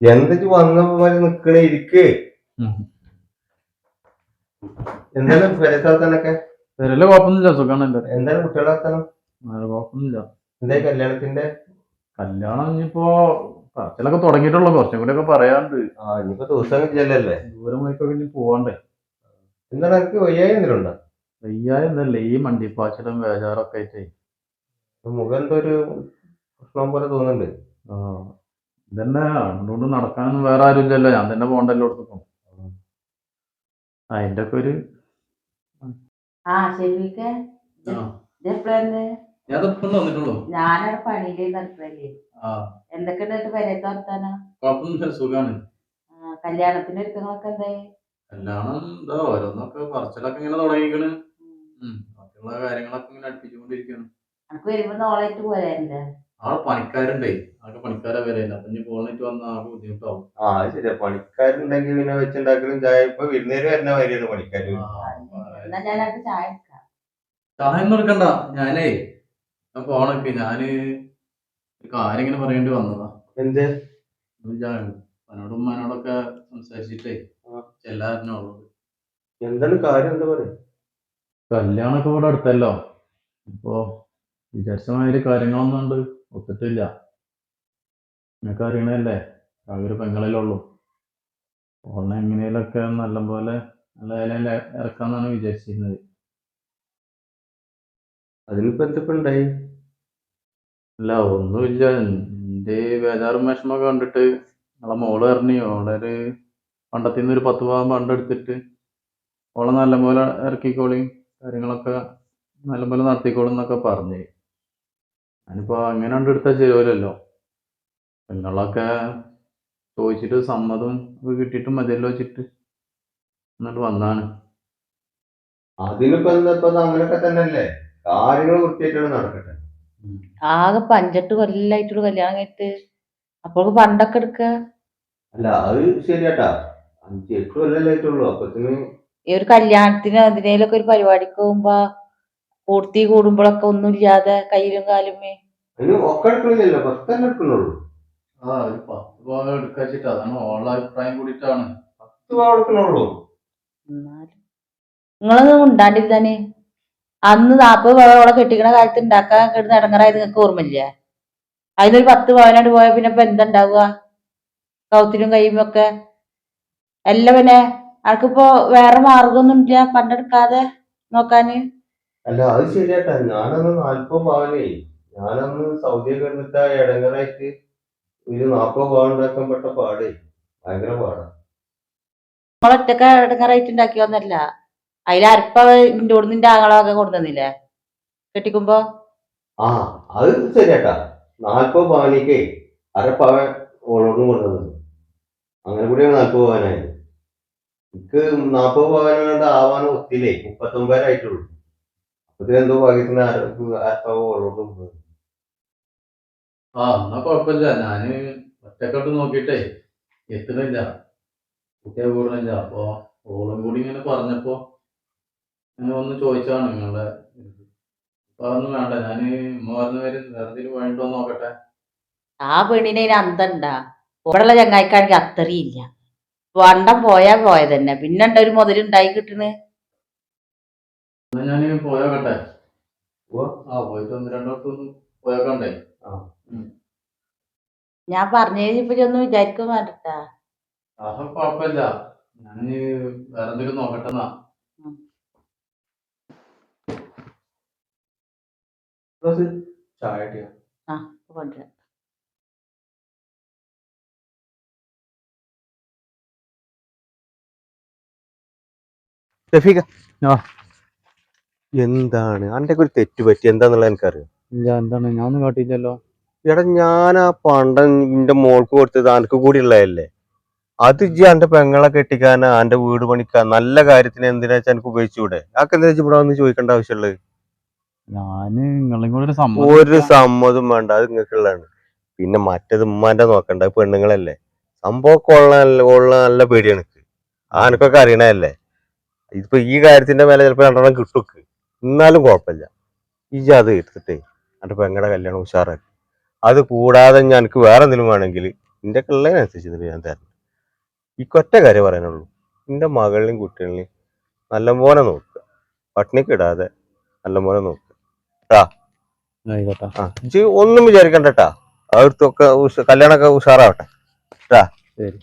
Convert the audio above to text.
എന്തൊക്കെ വന്നപോലെ പോലെ നിക്കണേ ഇരിക്ക്. എന്താണ് പെരത്താത്തനൊക്കെ? വരൽ കുഴപ്പമൊന്നുമില്ല സുഖമാണ് എല്ലാവരും എന്താണ് കുട്ടികളെ വർത്താനം വേറെ കുഴപ്പമൊന്നുമില്ല. എന്താ കല്യാണത്തിന്റെ കല്യാണം ഇനിയിപ്പോ പറച്ചിലൊക്കെ തുടങ്ങിയിട്ടുള്ളൂ കുറച്ചും കൂടി ഒക്കെ പറയാണ്ട് ആ ഇനിയിപ്പോ ദിവസം ചെല്ലല്ലേ ദൂരം വഴിക്കൊക്കെ ഇനി പോവാണ്ടേ. എന്താണ് എനിക്ക് വയ്യായി എന്തെങ്കിലും ഉണ്ടോ വയ്യായ എന്തല്ലേ ഈ മണ്ടിപ്പാച്ചിലും വേജാറൊക്കെ ആയിട്ടേ. മുഖം എന്തോ ഒരു പ്രശ്നം പോലെ തോന്നുന്നുണ്ട്. ആ. ഇതന്നെ അതുകൊണ്ട് നടക്കാനൊന്നും വേറെ ആരും ഇല്ലല്ലോ ഞാൻ തന്നെ പോകണ്ടല്ലോ എടുത്തിപ്പം അതിന്റെ ഒക്കെ ഒരു ആ ശരിക്കെ എപ്പോഴെന്ന് ഞാൻ ഇപ്പം വന്നിട്ടുള്ളൂ. ഞാനവിടെ പണിയിൽ നടക്കണല്ലേ ആ. എന്തൊക്കെ ഉണ്ട് പെരേത്ത് വർത്താനം? സുഖാണ്. ആ, കല്യാണത്തിന്റെ ഒരുക്കങ്ങളൊക്കെ എന്തായി? കല്യാണം എന്താ ഓരോന്നൊക്കെ പറച്ചിലൊക്കെ ഇങ്ങനെ തുടങ്ങിക്കണ്. ഉം. ബാക്കിയുള്ള കാര്യങ്ങളൊക്കെ ഇങ്ങനെ വരുമ്പോ നോളായിട്ട് പോരാല്ലേ ആളെ പണിക്കാരുണ്ടേ ആൾക്ക് പണിക്കാരെ വരെയല്ല അപ്പൊ ഇനി പോന്നിട്ട് വന്ന ആൾക്ക് ബുദ്ധിമുട്ടാവും. ആ അത് ശരിയാ. പണിക്കാരുണ്ടെങ്കിൽ പിന്നെ വെച്ചുണ്ടാക്കലും ചായ ഇപ്പൊ വിരുന്നേര് വരുന്ന മാതിരിയാണ് പണിക്കാര്. എന്നാ ചായ എടുക്കാം സഹായം എടുക്കണ്ട. ഞാനേ ഞാൻ പോണൊക്കെ ഞാൻ ഒരു കാര്യം ഇങ്ങനെ പറയേണ്ടി വന്നതാ. എന്ത്? അവനോടും ഉമ്മാനോടൊക്കെ സംസാരിച്ചിട്ടേ ആ. ചെല്ലാറിനോളൂ എന്താണ് കാര്യം? എന്താ പറയാ? കല്യാണമൊക്കെ ഇവിടെ അടുത്തല്ലോ. ഇപ്പോ വിചാരിച്ച മാതിരി കാര്യങ്ങളൊന്നും ഉണ്ട് ഒത്തിട്ടില്ല. നിനക്ക് അറിയണല്ലേ ഒരു പെങ്ങളിലുള്ളൂ ഓളെ എങ്ങനെയൊക്കെ നല്ലപോലെ നല്ല നിലയിൽ ഇറക്കാന്നാണ് വിചാരിച്ചിരുന്നത്. അതിനിപ്പോ എന്തൊക്കെ ഉണ്ടായി അല്ല ഒന്നുമില്ല. എന്റെ ബേജാറും വിഷമൊക്കെ കണ്ടിട്ട് നമ്മളെ മോൾ പറഞ്ഞു ഓളെ ഒരു പണ്ടത്തിൽ നിന്ന് ഒരു പത്ത് പാവം പണ്ടെടുത്തിട്ട് ഓളെ നല്ലപോലെ ഇറക്കിക്കോളിയും കാര്യങ്ങളൊക്കെ നല്ലപോലെ നടത്തിക്കോളും എന്നൊക്കെ പറഞ്ഞ്. ഞാനിപ്പോൾ അങ്ങനെ കണ്ടെടുത്താൽ ചെയ്യുമല്ലോ പെങ്ങളൊക്കെ ചോദിച്ചിട്ട് സമ്മതം ഒക്കെ കിട്ടിയിട്ട് മതിയല്ലോ വെച്ചിട്ട്. എന്നിട്ട് വന്നാണ്. അതിനിപ്പോ എന്താ ഇപ്പൊ അങ്ങനെയൊക്കെ കാര്യങ്ങൾ വൃത്തിയായിട്ടാണ് നടക്കട്ടെ. ആകെ പഞ്ചെട്ട് കൊല്ലായിട്ടുള്ള കല്യാണം കഴിഞ്ഞിട്ട് അപ്പോൾ പണ്ടൊക്കെ എടുക്ക? അല്ല അത് ശരിയാട്ടാ. അഞ്ച് എട്ട് കൊല്ലല്ലായിട്ടുള്ളൂ അപ്പത്തിന് ഈ ഒരു കല്യാണത്തിന് അതിനേലൊക്കെ ഒരു പരിപാടിക്ക് പോകുമ്പോ പൂർത്തി കൂടുമ്പോഴൊക്കെ ഒന്നുമില്ലാതെ കയ്യിലും കാലുമേ അതിന് ഒക്കെ എടുക്കണില്ലല്ലോ പത്ത് തന്നെ എടുക്കണുള്ളൂ ആ ഒരു പത്ത് പാവ എടുക്കാച്ചിട്ട് അതാണ് ഓളെ അഭിപ്രായം കൂടിയിട്ടാണ്. പത്ത് പാവ എടുക്കണുള്ളൂ നിങ്ങളൊന്നും ഉണ്ടാണ്ടിരുന്നാന് അന്ന് നാപ്പത് പവനോളം കെട്ടിക്കണ കാലത്ത് ഉണ്ടാക്കാൻ കിടന്ന് ഇടങ്ങറായത് നിങ്ങൾക്ക് ഓർമ്മയില്ല? അതിനൊരു പത്ത് പവനായിട്ട് പോയാൽ പിന്നെ ഇപ്പൊ എന്താ ഉണ്ടാവുക കൗത്തിലും കയ്യുമ്പോ ഒക്കെ. അല്ല പിന്നെ അനക്കിപ്പോ വേറെ മാർഗൊന്നും ഇല്ല പണ്ടെടുക്കാതെ നോക്കാന്? അല്ല അത് ശരിയാട്ടാ. ഞാനന്ന് നാല്പത് പവനേ ഞാനന്ന് സൗദി കണ്ടിട്ട് ആ ഇടങ്ങറായിട്ട് ഒരു നാപ്പത് പവൻ ഉണ്ടാക്കാൻ പെട്ട പാടേ. ഭയങ്കര പാടാ. നമ്മളൊറ്റക്ക് ഇടങ്ങറായിട്ട് ഉണ്ടാക്കിയൊന്നല്ല അതിൽ അരപ്പ ഇന്റെ കൂടെ നിന്റെ ആങ്ങളൊക്കെ കൊണ്ടുവന്നില്ലേ? കെട്ടിക്കുമ്പോ? ആ അത് ശരിയാട്ടാ. നാൽപ്പത് പവനിക്ക് അരപ്പവൻ പവൻ ഓളോടും കൊണ്ടുവന്നത്. അങ്ങനെ കൂടിയാണ് നാൽപ്പത് പവനായത്. എനിക്ക് നാൽപ്പത് പവനുകൊണ്ട് ആവാൻ ഒത്തില്ലേ? മുപ്പത്തൊമ്പതിനായിട്ടുള്ളൂ അപ്പത്തിന് എന്തോ ഭാഗ്യത്തിന് അരപ്പ് അരപ്പവൻ ഓളോടും കൊണ്ടുവന്നു ആ എന്നാ കുഴപ്പമില്ല ഞാൻ ഒറ്റക്കോട്ട് നോക്കിയിട്ടേ എത്തണില്ല കുട്ടിയെ കൂടണില്ല അപ്പൊ ഓളും കൂടി ഇങ്ങനെ പറഞ്ഞപ്പോ ഞാൻ ഒന്ന് ചോദിച്ചാണ് നിങ്ങളുടെ അപ്പൊ അതൊന്നും വേണ്ട. ഞാൻ ഉമ്മ പറഞ്ഞ പേര് വേറെ വേണ്ടോ നോക്കട്ടെ. ആ പെണ്ണിനെ അന്തണ്ടാ. ഇവിടെയുള്ള ചങ്ങായിക്കാണെങ്കിൽ അത്രയില്ല. വണ്ടം പോയാ പോയത് തന്നെ പിന്നെ ഉണ്ട് ഒരു മുതലുണ്ടായി കിട്ടണ്? എന്നാ ഞാൻ പോയോക്കട്ടെ. ആ പോയിട്ട് ഒന്ന് രണ്ടോടത്തൊന്ന് പോയോക്കണ്ടേ? ഞാൻ പറഞ്ഞതിന് ഇപ്പൊ ഒന്നും വിചാരിക്കും വേണ്ടട്ടാ. അതൊക്കെ കുഴപ്പമില്ല ഞാൻ വേറെ എന്തെങ്കിലും നോക്കട്ടെ എന്നാ ചായ ഇട്ടിയാ? കൊണ്ടുവരാം. റഫീഖ ആ. എന്താണ്? അന്റെ ഒരു തെറ്റ് പറ്റി. എന്താന്നുള്ളത് എനിക്കറിയാം? ഇല്ല എന്താണ്? ഒന്നും കാട്ടിയില്ലല്ലോ. എടാ ഞാൻ ആ പണ്ടം മോൾക്ക് കൊടുത്തത് അനക്ക് കൂടി ഉള്ളതല്ലേ? അത് ഇജ്ജ് എന്റെ പെങ്ങളെ കെട്ടിക്കാൻ എന്റെ വീട് പണിക്കാൻ നല്ല കാര്യത്തിന് എന്തിനാ വെച്ചാൽ എനിക്ക് ഉപയോഗിച്ചൂടെ? ആക്ക് എന്താ വെച്ചാൽ ഇവിടെ വന്ന് ചോദിക്കേണ്ട ആവശ്യമുള്ളത്? ഞാൻ നിങ്ങളും കൂടെ ഒരു സമ്മതം ഒരു സമ്മതം വേണ്ട അത് നിങ്ങൾക്കുള്ളതാണ് പിന്നെ മറ്റേത് ഉമ്മാന്റെ നോക്കണ്ട അത് പെണ്ണുങ്ങളല്ലേ? സംഭവം കൊള്ളാൻ കൊള്ളാൻ നല്ല പേടിയാണ് എനിക്ക് ആനക്കൊക്കെ അറിയണല്ലേ ഇതിപ്പോ ഈ കാര്യത്തിന്റെ മേലെ ചിലപ്പോ രണ്ടെണ്ണം കിട്ടുക്ക് എന്നാലും കുഴപ്പമില്ല. ഈ അത് എടുത്തിട്ടേ. അന്റെ പെങ്ങളുടെ കല്യാണം ഉഷാറാക്കി അത് കൂടാതെ ഞാൻ എനിക്ക് വേറെ എന്തെങ്കിലും വേണമെങ്കിൽ എന്റെ ഉള്ളതിനനുസരിച്ച് ഞാൻ തരണം ഈ ഒറ്റ കാര്യം പറയാനുള്ളൂ. എന്റെ മകളെയും നല്ല നല്ലപോലെ നോക്കുക. പട്ടിണിക്ക് ഇടാതെ നല്ലപോലെ നോക്കുക. ആയിക്കോട്ടെ. ആ ഇജ്ജ് ഒന്നും വിചാരിക്കണ്ടട്ടാ അവിടുത്തെ കല്യാണമൊക്കെ ഉഷാറാവട്ടെ. ശരി.